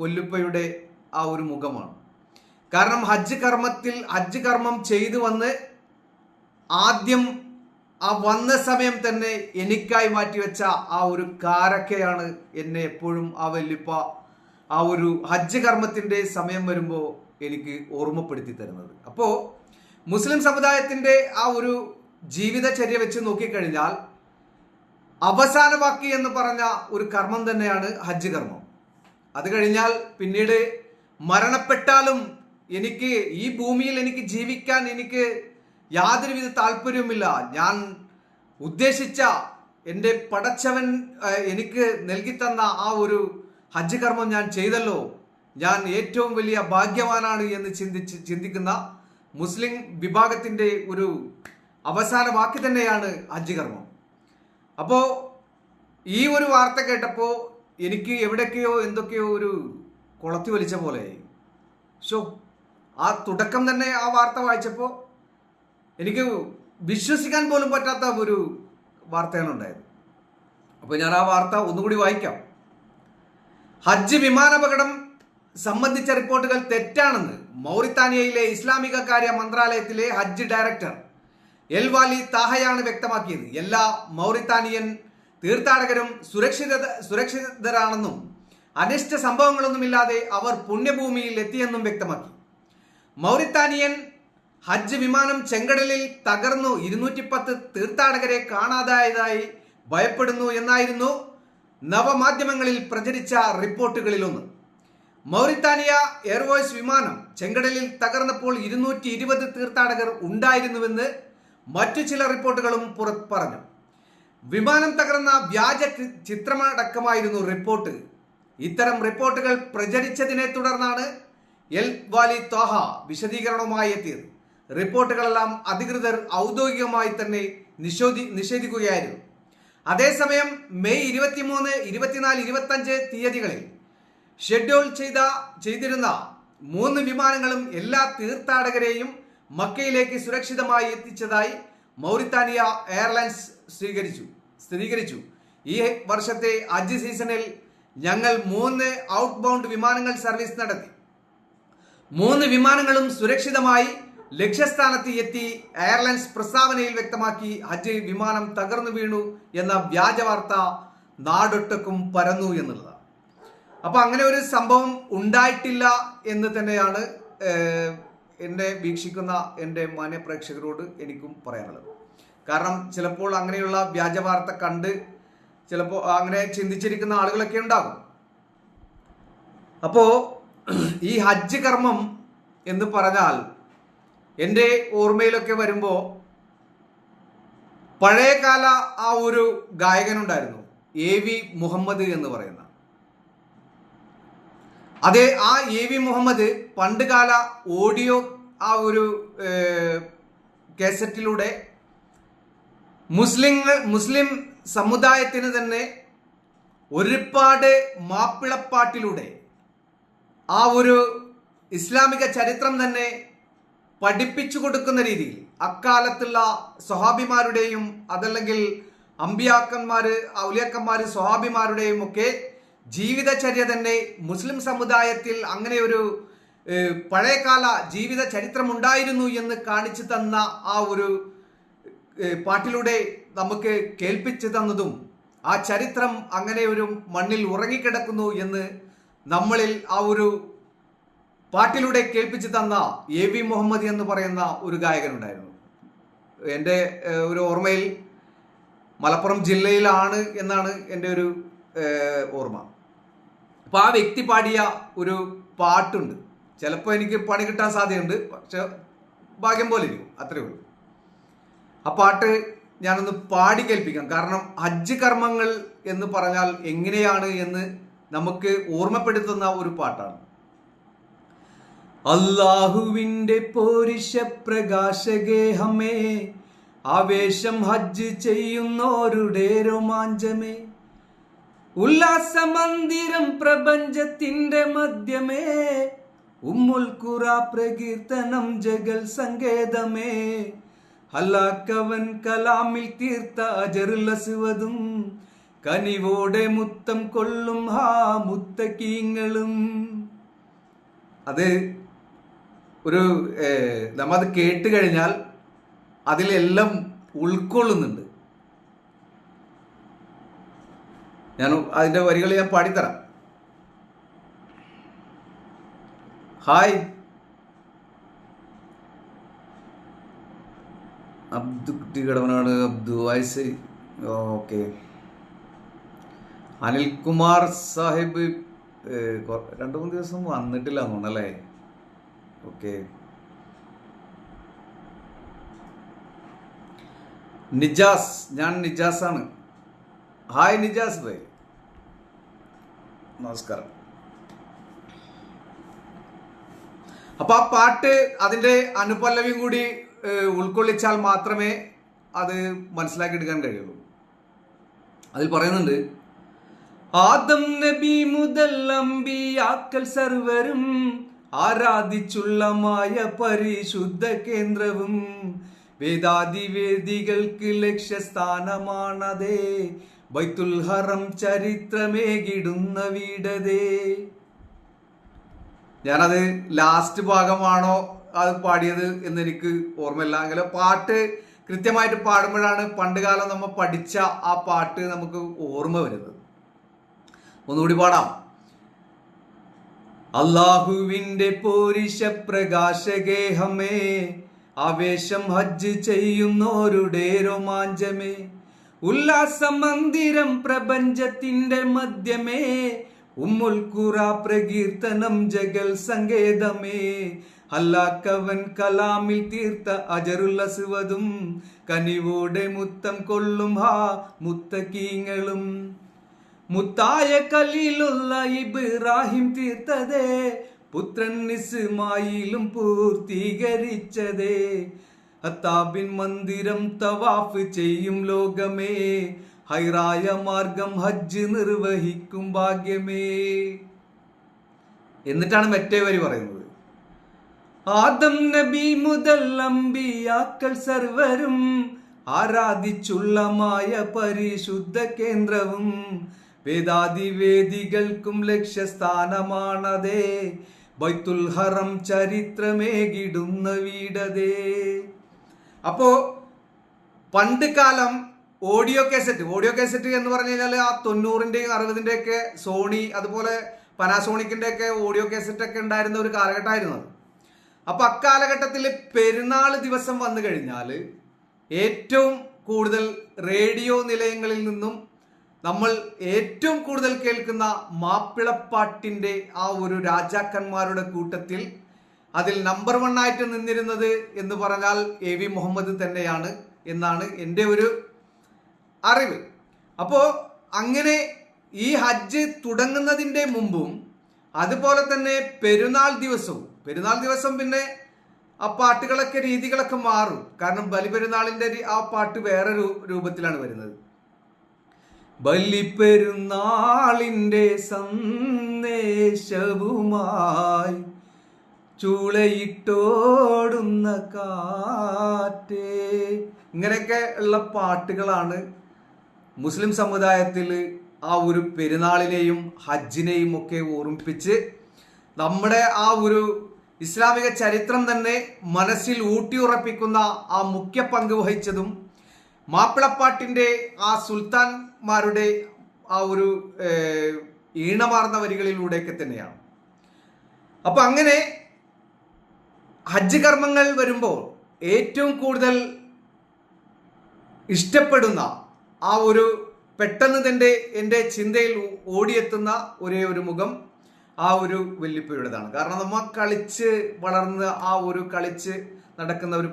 വല്ലുപ്പയുടെ ആ ഒരു മുഖമാണ്. കാരണം ഹജ്ജ് കർമ്മത്തിൽ ഹജ്ജ് കർമ്മം ചെയ്തു വന്ന് ആദ്യം ആ വന്ന സമയം തന്നെ എനിക്കായി മാറ്റിവെച്ച ആ ഒരു കാരക്കയാണ് എന്നെ എപ്പോഴും ആ വല്ലുപ്പ ആ ഒരു ഹജ്ജ് കർമ്മത്തിന്റെ സമയം വരുമ്പോൾ എനിക്ക് ഓർമ്മപ്പെടുത്തി തരുന്നത്. അപ്പോൾ മുസ്ലിം സമുദായത്തിന്റെ ആ ഒരു ജീവിതചര്യ വെച്ച് നോക്കിക്കഴിഞ്ഞാൽ അവസാന വാക്കി എന്ന് പറഞ്ഞ ഒരു കർമ്മം തന്നെയാണ് ഹജ്ജ് കർമ്മം. അത് കഴിഞ്ഞാൽ പിന്നീട് മരണപ്പെട്ടാലും എനിക്ക് ഈ ഭൂമിയിൽ എനിക്ക് ജീവിക്കാൻ എനിക്ക് യാതൊരുവിധ താല്പര്യവുമില്ല. ഞാൻ ഉദ്ദേശിച്ച എന്റെ പടച്ചവൻ എനിക്ക് എനിക്ക് നൽകിത്തന്ന ആ ഒരു ഹജ്ജ് കർമ്മം ഞാൻ ചെയ്തല്ലോ. ഞാൻ ഏറ്റവും വലിയ ഭാഗ്യവാനാണ് എന്ന് ചിന്തിച്ച് ചിന്തിക്കുന്ന മുസ്ലിം വിഭാഗത്തിന്റെ ഒരു അവസാന വാക്ക് തന്നെയാണ് ഹജ്ജ് കർമ്മം. അപ്പോൾ ഈ ഒരു വാർത്ത കേട്ടപ്പോൾ എനിക്ക് എവിടെയൊക്കെയോ എന്തൊക്കെയോ ഒരു കുളത്തി വലിച്ച പോലെ ഷോ ആ തുടക്കം തന്നെ ആ വാർത്ത വായിച്ചപ്പോൾ എനിക്ക് വിശ്വസിക്കാൻ പോലും പറ്റാത്ത ഒരു വാർത്തയാണ് ഉണ്ടായത്. അപ്പോൾ ഞാൻ ആ വാർത്ത ഒന്നുകൂടി വായിക്കാം. ഹജ്ജ് വിമാനാപകടം സംബന്ധിച്ച റിപ്പോർട്ടുകൾ തെറ്റാണെന്ന് മൗറിത്താനിയയിലെ ഇസ്ലാമിക കാര്യ മന്ത്രാലയത്തിലെ ഹജ്ജ് ഡയറക്ടർ എൽ വാലി താഹയാണ് വ്യക്തമാക്കിയത്. എല്ലാ മൗറിത്താനിയൻ തീർത്ഥാടകരും സുരക്ഷിത സുരക്ഷിതരാണെന്നും അനിഷ്ട സംഭവങ്ങളൊന്നുമില്ലാതെ അവർ പുണ്യഭൂമിയിൽ എത്തിയെന്നും വ്യക്തമാക്കി. മൗറിത്താനിയൻ ഹജ്ജ് വിമാനം ചെങ്കടലിൽ തകർന്നു ഇരുന്നൂറ്റി പത്ത് തീർത്ഥാടകരെ കാണാതായതായി ഭയപ്പെടുന്നു എന്നായിരുന്നു നവമാധ്യമങ്ങളിൽ പ്രചരിച്ച റിപ്പോർട്ടുകളിലൊന്ന്. മൗറിത്താനിയ എയർവേസ് വിമാനം ചെങ്കടലിൽ തകർന്നപ്പോൾ ഇരുന്നൂറ്റി ഇരുപത് തീർത്ഥാടകർ ഉണ്ടായിരുന്നുവെന്ന് മറ്റു ചില റിപ്പോർട്ടുകളും പുറത്ത് പറഞ്ഞു. വിമാനം തകർന്ന വ്യാജ ചിത്രമടക്കമായിരുന്നു റിപ്പോർട്ട്. ഇത്തരം റിപ്പോർട്ടുകൾ പ്രചരിച്ചതിനെ തുടർന്നാണ് എൽ വാലി തോഹ വിശദീകരണവുമായി എത്തിയത്. റിപ്പോർട്ടുകളെല്ലാം അധികൃതർ ഔദ്യോഗികമായി തന്നെ നിഷേധി നിഷേധിക്കുകയായിരുന്നു. അതേസമയം മെയ് ഇരുപത്തിമൂന്ന് ഇരുപത്തിനാല് ഇരുപത്തഞ്ച് തീയതികളിൽ ഷെഡ്യൂൾ ചെയ്ത ചെയ്തിരുന്ന മൂന്ന് വിമാനങ്ങളും എല്ലാ തീർത്ഥാടകരെയും മക്കയിലേക്ക് സുരക്ഷിതമായി എത്തിച്ചതായി മൗറിത്താനിയ എയർലൈൻസ് സ്വീകരിച്ചു. സ്ഥിരീകരിച്ചു ഈ വർഷത്തെ ഹജ്ജ് സീസണിൽ ഞങ്ങൾ മൂന്ന് ഔട്ട് ബൗണ്ട് വിമാനങ്ങൾ സർവീസ് നടത്തി. മൂന്ന് വിമാനങ്ങളും സുരക്ഷിതമായി ലക്ഷ്യസ്ഥാനത്ത് എത്തി എയർലൈൻസ് പ്രസ്താവനയിൽ വ്യക്തമാക്കി ഹജ്ജ് വിമാനം തകർന്നു വീണു എന്ന വ്യാജവാർത്ത നാടൊട്ടക്കും പരന്നു എന്നുള്ളതാണ്. അപ്പോൾ അങ്ങനെ ഒരു സംഭവം ഉണ്ടായിട്ടില്ല എന്ന് തന്നെയാണ് എന്നെ വീക്ഷിക്കുന്ന എന്റെ മാന്യപ്രേക്ഷകരോട് എനിക്കും പറയാനുള്ളത്. കാരണം ചിലപ്പോൾ അങ്ങനെയുള്ള വ്യാജ വാർത്ത കണ്ട് ചിലപ്പോൾ അങ്ങനെ ചിന്തിച്ചിരിക്കുന്ന ആളുകളൊക്കെ ഉണ്ടാകും. അപ്പോ ഈ ഹജ്ജ് കർമ്മം എന്ന് പറഞ്ഞാൽ എന്റെ ഓർമ്മയിലൊക്കെ വരുമ്പോൾ പഴയകാല ആ ഒരു ഗായകനുണ്ടായിരുന്നു എ വി മുഹമ്മദ് എന്ന് പറയുന്ന. അതെ ആ എ വി മുഹമ്മദ് പണ്ടുകാല ഓഡിയോ ആ ഒരു കേസറ്റിലൂടെ മുസ്ലിങ്ങൾ മുസ്ലിം സമുദായത്തിന് തന്നെ ഒരുപാട് മാപ്പിളപ്പാട്ടിലൂടെ ആ ഒരു ഇസ്ലാമിക ചരിത്രം തന്നെ പഠിപ്പിച്ചു കൊടുക്കുന്ന രീതിയിൽ അക്കാലത്തുള്ള സ്വഹാബിമാരുടെയും അതല്ലെങ്കിൽ അമ്പിയാക്കന്മാർ ഔലിയാക്കന്മാർ സ്വഹാബിമാരുടെയും ഒക്കെ ജീവിതചര്യ തന്നെ മുസ്ലിം സമുദായത്തിൽ അങ്ങനെ ഒരു പഴയകാല ജീവിത ചരിത്രമുണ്ടായിരുന്നു എന്ന് കാണിച്ചു തന്ന ആ ഒരു പാട്ടിലൂടെ നമുക്ക് കേൾപ്പിച്ചു തന്നതും ആ ചരിത്രം അങ്ങനെ ഒരു മണ്ണിൽ ഉറങ്ങിക്കിടക്കുന്നു എന്ന് നമ്മളിൽ ആ ഒരു പാട്ടിലൂടെ കേൾപ്പിച്ചു തന്ന എ വി മുഹമ്മദ് എന്ന് പറയുന്ന ഒരു ഗായകനുണ്ടായിരുന്നു. എന്റെ ഒരു ഓർമ്മയിൽ മലപ്പുറം ജില്ലയിലാണ് എന്നാണ് എന്റെ ഒരു ഓർമ്മ. അപ്പോൾ ആ വ്യക്തി പാടിയ ഒരു പാട്ടുണ്ട്. ചിലപ്പോൾ എനിക്ക് പണി കിട്ടാൻ സാധ്യതയുണ്ട്. പക്ഷെ ഭാഗ്യം പോലെ ഇരിക്കും. അത്രേ ഉള്ളൂ. ആ പാട്ട് ഞാനൊന്ന് പാടി കേൾപ്പിക്കാം. കാരണം ഹജ്ജ് കർമ്മങ്ങൾ എന്ന് പറഞ്ഞാൽ എങ്ങനെയാണ് എന്ന് നമുക്ക് ഓർമ്മപ്പെടുത്തുന്ന ഒരു പാട്ടാണ്. അള്ളാഹുവിന്റെ പോരിശ പ്രകാശഗേഹമേ ആവേശം ഹജ്ജ് ചെയ്യുന്നോരുടെ രോമാഞ്ചമേ. ഉല്ലാസമന്ദിരം പ്രപഞ്ചത്തിന്റെ മധ്യമേ. ഉമ്മുൽ ഖുറ പ്രകീർത്തനം ജഗൽ സങ്കേതമേ. ഹലാക്കവൻ കലാമിൽ തീർത്ത അജറുലസുവതും കനിവോടെ മുത്തം കൊള്ളും ഹാ മുത്തക്കീങ്ങളും അത് ഒരു നമ്മത് കേട്ട് കഴിഞ്ഞാൽ അതിലെല്ലാം ഉൾക്കൊള്ളുന്നുണ്ട്. ഞാൻ അതിന്റെ വരികൾ ഞാൻ പാടിത്തരാം. ഹായ്. അബ്ദു കുട്ടി കടവനാട് അബ്ദു വയസ്സ് ഓക്കെ. അനിൽകുമാർ സാഹിബ് രണ്ടു മൂന്ന് ദിവസം വന്നിട്ടില്ല തോന്നല്ലേ ഓക്കെ. നിജാസ് ഞാൻ നിജാസ് ആണ് ഹായ് നിജാസ് ഭായ് നമസ്കാരം. അപ്പൊ ആ പാട്ട് അതിന്റെ അനുപല്ലവിയും കൂടി ഉൾക്കൊള്ളിച്ചാൽ മാത്രമേ അത് മനസ്സിലാക്കി എടുക്കാൻ കഴിയുള്ളൂ. അതിൽ പറയുന്നുണ്ട് ആദം നബി മുതൽ അമ്പിയാക്കൽ സർവരും ആരാധിച്ചുള്ളമായ പരിശുദ്ധ കേന്ദ്രവും വേദാദി വേദികൾക്ക് ലക്ഷ്യസ്ഥാനമാണതേ. ബൈത്തുൽ ഹറം ചരിത്രമേകിടുന്ന വീടതേ. ഞാനത് ലാസ്റ്റ് ഭാഗമാണോ അത് പാടിയത് എന്ന് എനിക്ക് ഓർമ്മയില്ല. എങ്കിലും പാട്ട് കൃത്യമായിട്ട് പാടുമ്പോഴാണ് പണ്ട് കാലം നമ്മൾ പഠിച്ച ആ പാട്ട് നമുക്ക് ഓർമ്മ വരുന്നത്. ഒന്നുകൂടി പാടാം. അള്ളാഹുവിന്റെ പോരിശ പ്രകാശഗേഹമേ ആവേശം ഹജ്ജ് ചെയ്യുന്നോരുടെ രോമാഞ്ചമേ. ഉല്ലാസ മന്ദിരം പ്രപഞ്ചത്തിന്റെ മധ്യമേ ഉമ്മുൽ ഖുറ പ്രകീർത്തനം ജഗൽ സങ്കേതമേ. അല്ലാക്കവൻ കലാമിൽ തീർത്ത അജറുല്ലസുവതും കനിവോടെ മുത്തം കൊള്ളും ഹാ മുത്തക്കീങ്ങളും മുത്തായ കല്ലിലുള്ള ഇബ്രാഹിം തീർത്തതേ പുത്രൻ ഇസ്മായിലും പൂർത്തീകരിച്ചതേ. അത്താബിൻ മന്ദിരം തവാഫ് ചെയ്യും ലോകമേ. ഹൈറായ മാർഗം ഹജ്ജ് നിർവഹിക്കും ഭാഗ്യമേ. എന്നിട്ടാണ് മറ്റേ വരി പറയുന്നത്. ആദം നബി മുതൽ അമ്പിയാക്കൾ സർവരും ആരാധിച്ചുള്ളമായ പരിശുദ്ധ കേന്ദ്രവും വേദാദി വേദികൾക്കും ലക്ഷ്യസ്ഥാനമാണതേ. ബൈത്തുൽ ഹറം ചരിത്രമേകിടുന്ന വീടതേ. അപ്പോ പണ്ട് കാലം ഓഡിയോ കാസറ്റ് ഓഡിയോ കാസറ്റ് എന്ന് പറഞ്ഞു കഴിഞ്ഞാൽ ആ തൊണ്ണൂറിന്റെയും അറുപതിന്റെ ഒക്കെ സോണി അതുപോലെ പനാസോണിക്കിന്റെ ഒക്കെ ഓഡിയോ കാസറ്റ് ഒക്കെ ഉണ്ടായിരുന്ന ഒരു കാലഘട്ടമായിരുന്നു അപ്പൊ അക്കാലഘട്ടത്തിൽ പെരുന്നാൾ ദിവസം വന്നു കഴിഞ്ഞാൽ ഏറ്റവും കൂടുതൽ റേഡിയോ നിലയങ്ങളിൽ നിന്നും നമ്മൾ ഏറ്റവും കൂടുതൽ കേൾക്കുന്ന മാപ്പിളപ്പാട്ടിന്റെ ആ ഒരു രാജാക്കന്മാരുടെ കൂട്ടത്തിൽ അതിൽ നമ്പർ വൺ ആയിട്ട് നിന്നിരുന്നത് എന്ന് പറഞ്ഞാൽ എ വി മുഹമ്മദ് തന്നെയാണ് എന്നാണ് എന്റെ ഒരു അറിവ്. അപ്പോൾ അങ്ങനെ ഈ ഹജ്ജ് തുടങ്ങുന്നതിന്റെ മുമ്പും അതുപോലെ തന്നെ പെരുന്നാൾ ദിവസവും പെരുന്നാൾ ദിവസം പിന്നെ ആ പാട്ടുകളൊക്കെ രീതികളൊക്കെ മാറും. കാരണം ബലിപെരുന്നാളിന്റെ രി- ആ പാട്ട് വേറെ രൂപത്തിലാണ് വരുന്നത്. ബലിപ്പെരുന്നാളിന്റെ സന്ദേശവുമായി ചൂളയിട്ടോടുന്ന കാറ്റേ. ഇങ്ങനെയൊക്കെ ഉള്ള പാട്ടുകളാണ് മുസ്ലിം സമുദായത്തിൽ ആ ഒരു പെരുന്നാളിനെയും ഹജ്ജിനെയും ഒക്കെ ഓർമ്മിപ്പിച്ച് നമ്മുടെ ആ ഒരു ഇസ്ലാമിക ചരിത്രം തന്നെ മനസ്സിൽ ഊട്ടിയുറപ്പിക്കുന്ന ആ മുഖ്യ പങ്ക് വഹിച്ചതും മാപ്പിളപ്പാട്ടിന്റെ ആ സുൽത്താൻമാരുടെ ആ ഒരു ഈണമാർന്ന വരികളിലൂടെയൊക്കെ തന്നെയാണ്. അപ്പം അങ്ങനെ ഹജ്ജ് കർമ്മങ്ങൾ വരുമ്പോൾ ഏറ്റവും കൂടുതൽ ഇഷ്ടപ്പെടുന്ന ആ ഒരു പെട്ടെന്ന് തന്നെ എന്റെ ചിന്തയിൽ ഓടിയെത്തുന്ന ഒരേ ഒരു മുഖം ആ ഒരു വെല്ലിപ്പയുടേതാണ് കാരണം നമ്മൾ കളിച്ച് വളർന്ന് ആ ഒരു കളിച്ച് നടക്കുന്ന ഒരു